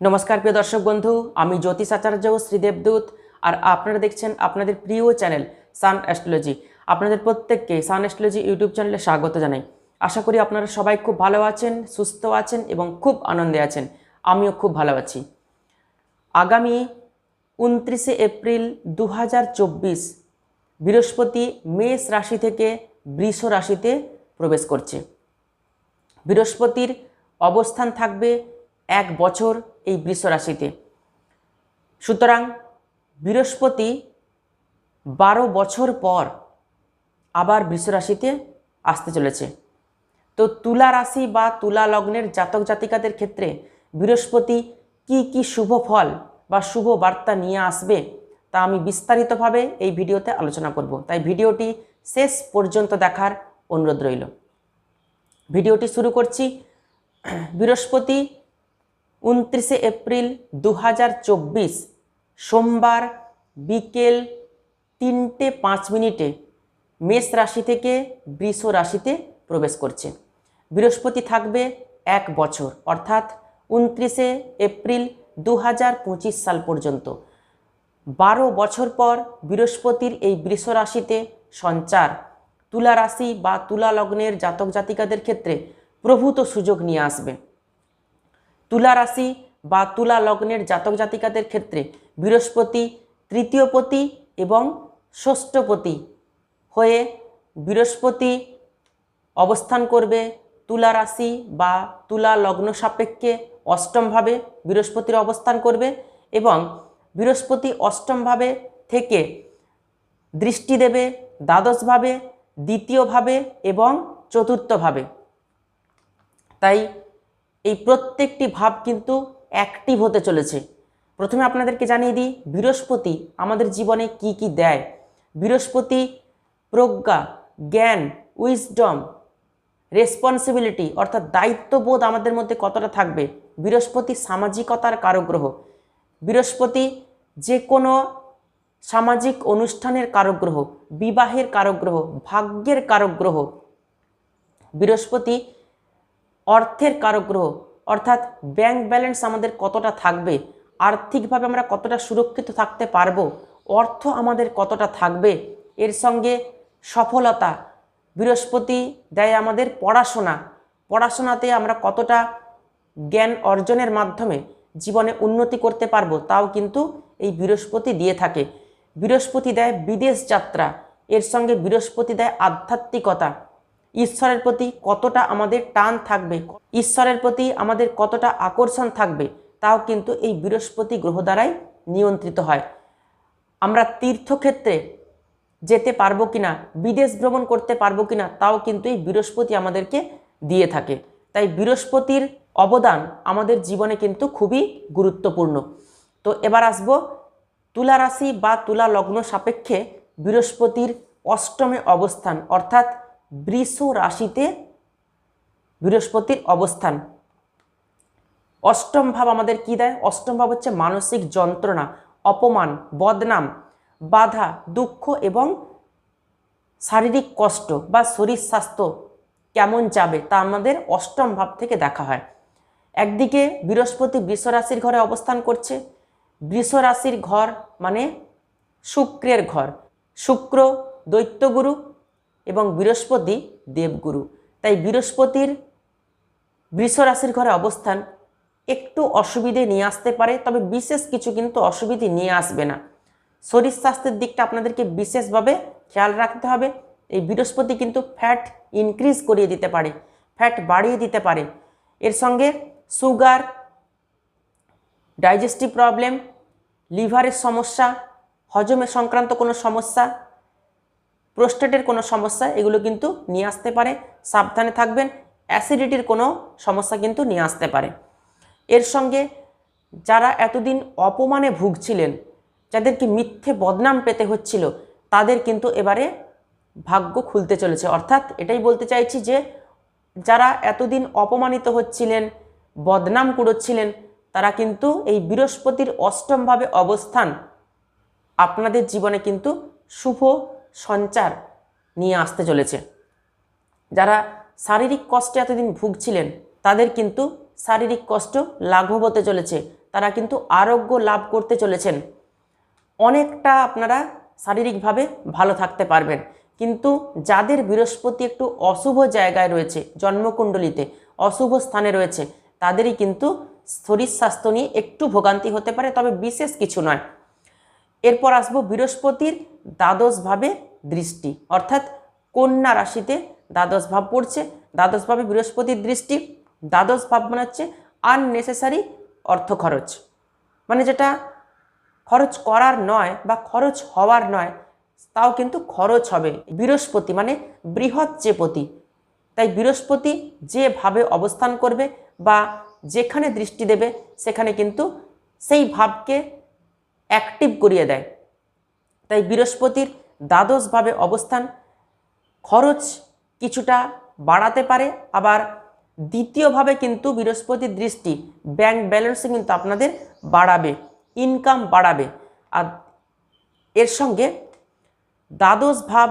নমস্কার, প্রিয় দর্শক বন্ধু। আমি জ্যোতিষ আচার্য শ্রীদেবদূত আর আপনারা দেখছেন আপনাদের প্রিয় চ্যানেল সান অ্যাস্ট্রোলজি। আপনাদের প্রত্যেককে সান অ্যাস্ট্রোলজি ইউটিউব চ্যানেলে স্বাগত জানাই। আশা করি আপনারা সবাই খুব ভালো আছেন, সুস্থ আছেন এবং খুব আনন্দে আছেন। আমিও খুব ভালো আছি। আগামী উনত্রিশে এপ্রিল দু হাজার চব্বিশ বৃহস্পতি মেষ রাশি থেকে বৃষ রাশিতে প্রবেশ করছে। বৃহস্পতির অবস্থান থাকবে এক বছর এই বৃষ রাশিতে। সুতরাং বৃহস্পতি বারো বছর পর আবার বৃষ রাশিতে আসতে চলেছে। তো তুলা রাশি বা তুলা লগ্নের জাতক জাতিকাদের ক্ষেত্রে বৃহস্পতি কি কি শুভ ফল বা শুভ বার্তা নিয়ে আসবে তা আমি বিস্তারিতভাবে এই ভিডিওতে আলোচনা করব। তাই ভিডিওটি শেষ পর্যন্ত দেখার অনুরোধ রইল। ভিডিওটি শুরু করছি। বৃহস্পতি উনত্রিশে এপ্রিল দু হাজার চব্বিশ, সোমবার বিকেল তিনটে পাঁচ মিনিটে মেষ রাশি থেকে বৃষ রাশিতে প্রবেশ করছে। বৃহস্পতি থাকবে এক বছর, অর্থাৎ উনত্রিশে এপ্রিল দু হাজার পঁচিশ সাল পর্যন্ত। বারো বছর পর বৃহস্পতির এই বৃষ রাশিতে সঞ্চার। তুলা রাশি বা তুলা লগ্নের জাতক জাতিকাদের ক্ষেত্রে প্রভূত সুযোগ নিয়ে আসবে। তুলা রাশি বা তুলা লগ্নের জাতক জাতিকাদের ক্ষেত্রে বৃহস্পতি তৃতীয়পতি এবং ষষ্ঠপতি হয়ে বৃহস্পতি অবস্থান করবে তুলা রাশি বা তুলা লগ্ন সাপেক্ষে অষ্টমভাবে বৃহস্পতির অবস্থান করবে এবং বৃহস্পতি অষ্টমভাবে থেকে দৃষ্টি দেবে দ্বাদশভাবে, দ্বিতীয়ভাবে এবং চতুর্থভাবে। তাই এই প্রত্যেকটি ভাব কিন্তু অ্যাক্টিভ হতে চলেছে। প্রথমে আপনাদেরকে জানিয়ে দিই, বৃহস্পতি আমাদের জীবনে কি কি দেয়। বৃহস্পতি প্রজ্ঞা, জ্ঞান উইজডম রেসপন্সিবিলিটি অর্থাৎ দায়িত্ববোধ আমাদের মধ্যে কতটা থাকবে? বৃহস্পতি সামাজিকতার কারগ্রহ। বৃহস্পতি যে কোনো সামাজিক অনুষ্ঠানের কারগ্রহ, বিবাহের কারগ্রহ, ভাগ্যের কারগ্রহ। বৃহস্পতি অর্থের কারগ্রহ অর্থাৎ ব্যাংক ব্যালেন্স আমাদের কতটা থাকবে, আর্থিকভাবে আমরা কতটা সুরক্ষিত থাকতে পারব, অর্থ আমাদের কতটা থাকবে, এর সঙ্গে সফলতা, বৃহস্পতি দেয় আমাদের পড়াশোনা, পড়াশোনাতে আমরা কতটা জ্ঞান অর্জনের মাধ্যমে জীবনে উন্নতি করতে পারব, তাও কিন্তু এই বৃহস্পতি দিয়ে থাকে। বৃহস্পতি দেয় বিদেশ যাত্রা, এর সঙ্গে বৃহস্পতি দেয় আধ্যাত্মিকতা ঈশ্বরের প্রতি কতটা আমাদের টান থাকবে, ঈশ্বরের প্রতি আমাদের কতটা আকর্ষণ থাকবে, তাও কিন্তু এই বৃহস্পতি গ্রহ দ্বারাই নিয়ন্ত্রিত হয়। আমরা তীর্থক্ষেত্রে যেতে পারব কিনা, বিদেশ ভ্রমণ করতে পারব কিনা, তাও কিন্তু এই বৃহস্পতি আমাদেরকে দিয়ে থাকে। তাই বৃহস্পতির অবদান আমাদের জীবনে কিন্তু খুবই গুরুত্বপূর্ণ। তো এবার আসব তুলা রাশি বা তুলা লগ্ন সাপেক্ষে বৃহস্পতির অষ্টমে অবস্থান, অর্থাৎ বৃষ রাশিতে বৃহস্পতির অবস্থান। অষ্টম ভাব আমাদের কি দেয়? অষ্টম ভাব হচ্ছে মানসিক যন্ত্রণা, অপমান, বদনাম, বাধা, দুঃখ এবং শারীরিক কষ্ট বা শরীর স্বাস্থ্য কেমন যাবে তা আমাদের অষ্টম ভাব থেকে দেখা হয়। একদিকে বৃহস্পতি বৃষ রাশির ঘরে অবস্থান করছে। বৃষ রাশির ঘর মানে শুক্রের ঘর। শুক্র দৈত্যগুরু এবং বৃহস্পতি দেবগুরু। তাই বৃহস্পতির বৃষ রাশির ঘরে অবস্থান একটু অসুবিধে নিয়ে আসতে পারে, তবে বিশেষ কিছু কিন্তু অসুবিধে নিয়ে আসবে না। শরীর স্বাস্থ্যের দিকটা আপনাদেরকে বিশেষভাবে খেয়াল রাখতে হবে। এই বৃহস্পতি কিন্তু ফ্যাট ইনক্রিজ করিয়ে দিতে পারে ফ্যাট বাড়িয়ে দিতে পারে। এর সঙ্গে সুগার ডাইজেস্টিভ প্রবলেম লিভারের সমস্যা হজমের সংক্রান্ত কোনো সমস্যা প্রোস্টেটের কোনো সমস্যা, এগুলো কিন্তু নিয়ে আসতে পারে। সাবধানে থাকবেন, অ্যাসিডিটির কোনো সমস্যা কিন্তু নিয়ে আসতে পারে। এর সঙ্গে যারা এতদিন অপমানে ভুগছিলেন, যাদেরকে মিথ্যে বদনাম পেতে হচ্ছিল, তাদের কিন্তু এবারে ভাগ্য খুলতে চলেছে। অর্থাৎ এটাই বলতে চাইছি যে, যারা এতদিন অপমানিত হচ্ছিলেন, বদনাম কুড়োচ্ছিলেন, তারা কিন্তু এই বৃহস্পতির অষ্টমভাবে অবস্থান আপনাদের জীবনে কিন্তু শুভ সঞ্চার নিয়ে আসতে চলেছে। যারা শারীরিক কষ্টে এতদিন ভুগছিলেন, তাদের কিন্তু শারীরিক কষ্ট লাঘব হতে চলেছে। তারা কিন্তু আরোগ্য লাভ করতে চলেছেন। অনেকটা আপনারা শারীরিকভাবে ভালো থাকতে পারবেন। কিন্তু যাদের বৃহস্পতি একটু অশুভ জায়গায় রয়েছে, জন্মকুণ্ডলিতে অশুভ স্থানে রয়েছে, তাদেরই কিন্তু শরীর স্বাস্থ্য নিয়ে একটু ভোগান্তি হতে পারে, তবে বিশেষ কিছু নয়। এরপর আসব বৃহস্পতির দ্বাদশভাবে দৃষ্টি। অর্থাৎ কন্যা রাশিতে দ্বাদশ ভাব পড়ছে। দ্বাদশ ভাবে বৃহস্পতির দৃষ্টি, দ্বাদশ ভাব মানে হচ্ছে আননেসেসারি অর্থ খরচ। মানে যেটা খরচ করার নয় বা খরচ হওয়ার নয়, তাও কিন্তু খরচ হবে। বৃহস্পতি মানে বৃহৎ চেপতি তাই বৃহস্পতি যেভাবে অবস্থান করবে বা যেখানে দৃষ্টি দেবে, সেখানে কিন্তু সেই ভাবকে অ্যাক্টিভ করিয়ে দেয়। তাই বৃহস্পতির দ্বাদশভাবে অবস্থান, খরচ কিছুটা বাড়াতে পারে। আবার দ্বিতীয়ভাবে কিন্তু বৃহস্পতির দৃষ্টি ব্যাংক ব্যালেন্সে কিন্তু আপনাদের বাড়াবে, ইনকাম বাড়াবে। আর এর সঙ্গে দ্বাদশ ভাব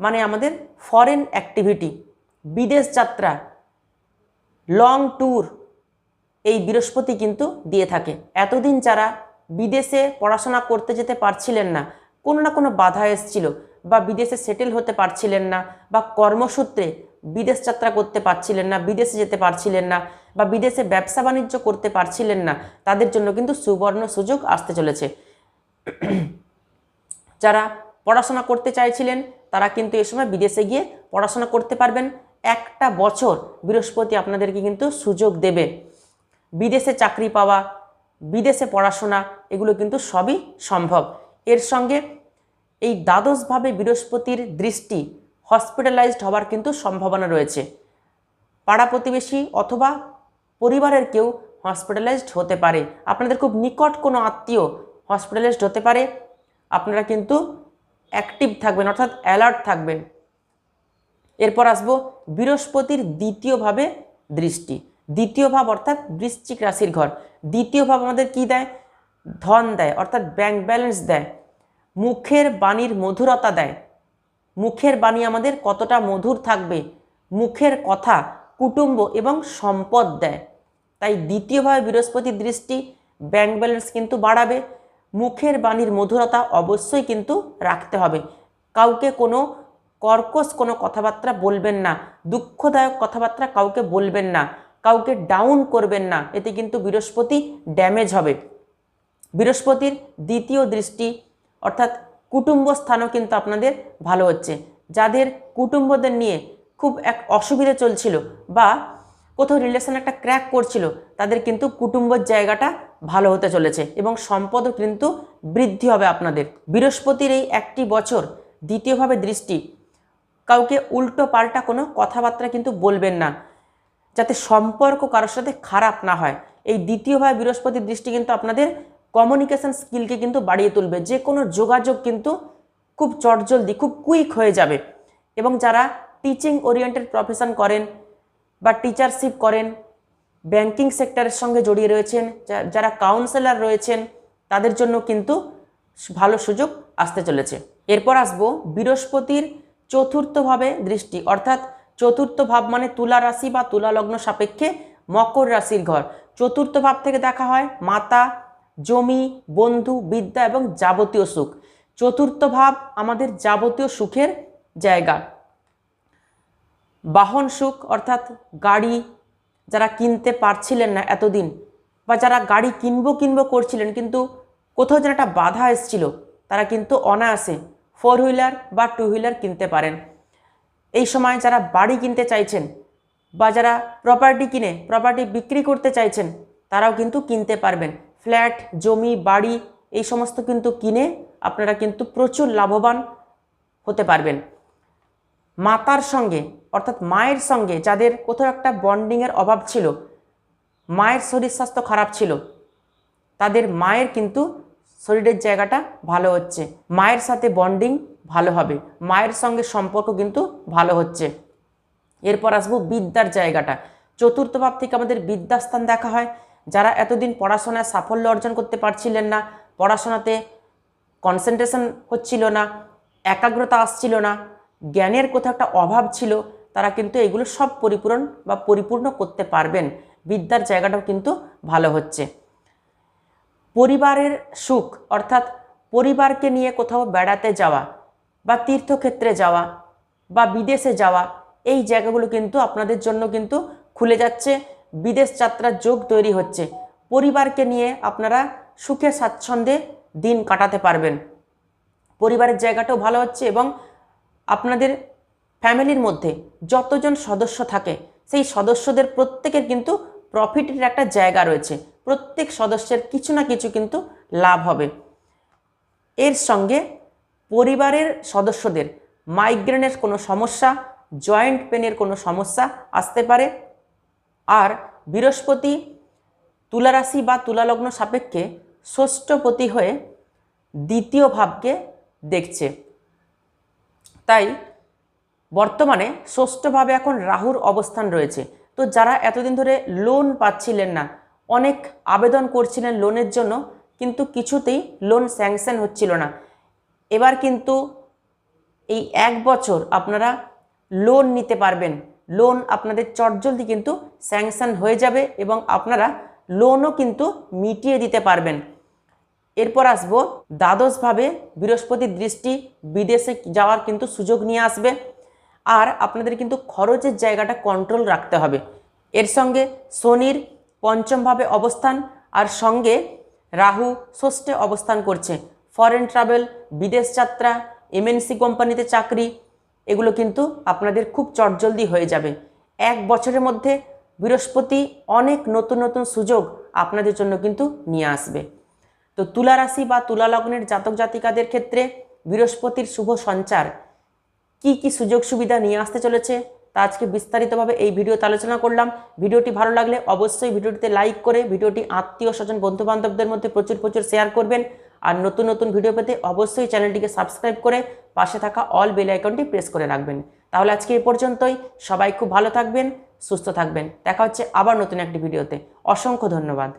মানে আমাদের ফরেন অ্যাক্টিভিটি, বিদেশ যাত্রা, লং ট্যুর এই বৃহস্পতি কিন্তু দিয়ে থাকে। এতদিন যারা বিদেশে পড়াশোনা করতে যেতে পারছিলেন না কোনো না কোনো বাধা এসছিল বা বিদেশে সেটেল হতে পারছিলেন না বা কর্মসূত্রে বিদেশ যাত্রা করতে পারছিলেন না, বিদেশে যেতে পারছিলেন না বা বিদেশে ব্যবসা বাণিজ্য করতে পারছিলেন না, তাদের জন্য কিন্তু সুবর্ণ সুযোগ আসতে চলেছে। যারা পড়াশোনা করতে চাইছিলেন, তারা কিন্তু এ সময় বিদেশে গিয়ে পড়াশোনা করতে পারবেন। একটা বছর বৃহস্পতি আপনাদেরকে কিন্তু সুযোগ দেবে। বিদেশে চাকরি পাওয়া, বিদেশে পড়াশোনা, এগুলো কিন্তু সবই সম্ভব। এর সঙ্গে এই দ্বাদশভাবে বৃহস্পতির দৃষ্টি হসপিটালাইজড হওয়ার কিন্তু সম্ভাবনা রয়েছে। পাড়া প্রতিবেশী অথবা পরিবারের কেউ হসপিটালাইজড হতে পারে। আপনাদের খুব নিকট কোনো আত্মীয় হসপিটালাইজড হতে পারে। আপনারা কিন্তু অ্যাক্টিভ থাকবেন, অর্থাৎ অ্যালার্ট থাকবেন। এরপর আসব বৃহস্পতির দ্বিতীয়ভাবে দৃষ্টি। দ্বিতীয় ভাব অর্থাৎ বৃশ্চিক রাশির ঘর। দ্বিতীয় ভাব আমাদের কি দেয়? ধন দেয়, অর্থাৎ ব্যাংক ব্যালেন্স দেয়। মুখের বাণীর মধুরতা দেয়। মুখের বাণী আমাদের কতটা মধুর থাকবে, মুখের কথা, কুটুম্ব এবং সম্পদ দেয়। তাই দ্বিতীয়ভাবে বৃহস্পতির দৃষ্টি ব্যাংক ব্যালেন্স কিন্তু বাড়াবে। মুখের বাণীর মধুরতা অবশ্যই কিন্তু রাখতে হবে। কাউকে কোনো কর্কশ কোনো কথাবার্তা বলবেন না, দুঃখদায়ক কথাবার্তা কাউকে বলবেন না, কাউকে ডাউন করবেন না, এতে কিন্তু বৃহস্পতি ড্যামেজ হবে। বৃহস্পতির দ্বিতীয় দৃষ্টি অর্থাৎ কুটুম্ব স্থানও কিন্তু আপনাদের ভালো হচ্ছে। যাদের কুটুম্বদের নিয়ে খুব এক অসুবিধা চলছিল বা কোথাও রিলেশন একটা ক্র্যাক করছিল, তাদের কিন্তু কুটুম্বর জায়গাটা ভালো হতে চলেছে এবং সম্পদও কিন্তু বৃদ্ধি হবে আপনাদের। বৃহস্পতির এই একটি বছর দ্বিতীয়ভাবে দৃষ্টি, কাউকে উল্টো পাল্টা কোনো কথাবার্তা কিন্তু বলবেন না, যাতে সম্পর্ক কারোর সাথে খারাপ না হয়। এই দ্বিতীয়ভাবে বৃহস্পতির দৃষ্টি কিন্তু আপনাদের কমিউনিকেশন স্কিলকে কিন্তু বাড়িয়ে তুলবে। যে কোনো যোগাযোগ কিন্তু খুব চটজলদি, খুব কুইক হয়ে যাবে। এবং যারা টিচিং ওরিয়েন্টেড প্রফেশন করেন বা টিচারশিপ করেন ব্যাংকিং সেক্টরের সঙ্গে জড়িয়ে রয়েছেন যারা কাউন্সেলর রয়েছেন, তাদের জন্য কিন্তু ভালো সুযোগ আসতে চলেছে। এরপর আসব বৃহস্পতির চতুর্থভাবে দৃষ্টি, অর্থাৎ চতুর্থ ভাব মানে তুলা রাশি বা তুলা লগ্ন সাপেক্ষে মকর রাশির ঘর। চতুর্থ ভাব থেকে দেখা হয় মাতা জমি, বন্ধু, বিদ্যা এবং যাবতীয় সুখ। চতুর্থ ভাব আমাদের যাবতীয় সুখের জায়গা। বাহন সুখ অর্থাৎ গাড়ি যারা কিনতে পারছিলেন না এতদিন বা যারা গাড়ি কিনবো কিনবো করছিলেন কিন্তু কোথাও যেন একটা বাধা এসেছিল, তারা কিন্তু অনায়াসে ফোর হুইলার বা টু হুইলার কিনতে পারেন। এই সময় যারা বাড়ি কিনতে চাইছেন বা যারা প্রপার্টি কিনে প্রপার্টি বিক্রি করতে চাইছেন, তারাও কিন্তু কিনতে পারবেন। ফ্ল্যাট, জমি, বাড়ি, এই সমস্ত কিন্তু কিনে আপনারা কিন্তু প্রচুর লাভবান হতে পারবেন। মাতার সঙ্গে, অর্থাৎ মায়ের সঙ্গে যাদের কোথাও একটা বন্ডিংয়ের অভাব ছিল, মায়ের শরীর স্বাস্থ্য খারাপ ছিল, তাদের মায়ের কিন্তু শরীরের জায়গাটা ভালো হচ্ছে। মায়ের সাথে বন্ডিং ভালো হবে, মায়ের সঙ্গে সম্পর্ক কিন্তু ভালো হচ্ছে। এরপর আসব বিদ্যার জায়গাটা। চতুর্থ ভাব থেকে আমাদের বিদ্যাস্থান দেখা হয়। যারা এতদিন পড়াশোনায় সাফল্য অর্জন করতে পারছিলেন না, পড়াশোনাতে কনসেন্ট্রেশন হচ্ছিল না, একাগ্রতা আসছিল না, জ্ঞানের কোথাও একটা অভাব ছিল, তারা কিন্তু এগুলো সব পরিপূরণ বা পরিপূর্ণ করতে পারবেন। বিদ্যার জায়গাটাও কিন্তু ভালো হচ্ছে। পরিবারের সুখ, অর্থাৎ পরিবারকে নিয়ে কোথাও বেড়াতে যাওয়া বা তীর্থক্ষেত্রে যাওয়া বা বিদেশে যাওয়া, এই জায়গাগুলো কিন্তু আপনাদের জন্য কিন্তু খুলে যাচ্ছে। বিদেশ যাত্রার যোগ তৈরি হচ্ছে। পরিবারকে নিয়ে আপনারা সুখে স্বাচ্ছন্দ্যে দিন কাটাতে পারবেন। পরিবারের জায়গাটাও ভালো হচ্ছে এবং আপনাদের ফ্যামিলির মধ্যে যতজন সদস্য থাকে, সেই সদস্যদের প্রত্যেকের কিন্তু প্রফিটের একটা জায়গা রয়েছে। প্রত্যেক সদস্যের কিছু না কিছু কিন্তু লাভ হবে। এর সঙ্গে পরিবারের সদস্যদের মাইগ্রেনের কোনো সমস্যা জয়েন্ট পেনের কোনো সমস্যা আসতে পারে। আর বৃহস্পতি তুলারাশি বা তুলালগ্ন সাপেক্ষে ষষ্ঠপতি হয়ে দ্বিতীয় ভাবকে দেখছে। তাই বর্তমানে ষষ্ঠভাবে এখন রাহুর অবস্থান রয়েছে। তো যারা এতদিন ধরে লোন পাচ্ছিলেন না, অনেক আবেদন করছিলেন লোনের জন্য, কিন্তু কিছুতেই লোন স্যাংশন হচ্ছিল না। এবার কিন্তু এই এক বছর আপনারা লোন নিতে পারবেন। লোন আপনাদের চটজলদি কিন্তু স্যাংশন হয়ে যাবে এবং আপনারা লোনও কিন্তু মিটিয়ে দিতে পারবেন। এরপর আসব, দ্বাদশভাবে বৃহস্পতির দৃষ্টি বিদেশে যাওয়ার কিন্তু সুযোগ নিয়ে আসবে। আর আপনাদের কিন্তু খরচের জায়গাটা কন্ট্রোল রাখতে হবে। এর সঙ্গে শনির পঞ্চমভাবে অবস্থান আর সঙ্গে রাহু ষষ্ঠে অবস্থান করছে। ফরেন ট্রাভেল বিদেশ যাত্রা এমএনসি কোম্পানিতে চাকরি এগুলো কিন্তু আপনাদের খুব চটজলদি হয়ে যাবে। এক বছরের মধ্যে বৃহস্পতি অনেক নতুন নতুন সুযোগ আপনাদের জন্য কিন্তু নিয়ে আসবে। তো তুলা রাশি বা তুলা লগ্নের জাতক জাতিকাদের ক্ষেত্রে বৃহস্পতির শুভ সঞ্চার কি কি সুযোগ সুবিধা নিয়ে আসতে চলেছে তা আজকে বিস্তারিতভাবে এই ভিডিওতে আলোচনা করলাম। ভিডিওটি ভালো লাগলে অবশ্যই ভিডিওটিতে লাইক করে, ভিডিওটি আত্মীয় স্বজন বন্ধু বান্ধবদের মধ্যে প্রচুর প্রচুর শেয়ার করবেন। আর নতুন নতুন ভিডিও পেতে অবশ্যই চ্যানেলটিকে সাবস্ক্রাইব করে পাশে থাকা অল বেল আইকনটি প্রেস করে রাখবেন। তাহলে আজকে এ পর্যন্তই। সবাই খুব ভালো থাকবেন, সুস্থ থাকবেন। দেখা হচ্ছে আবার নতুন একটি ভিডিওতে। অসংখ্য ধন্যবাদ।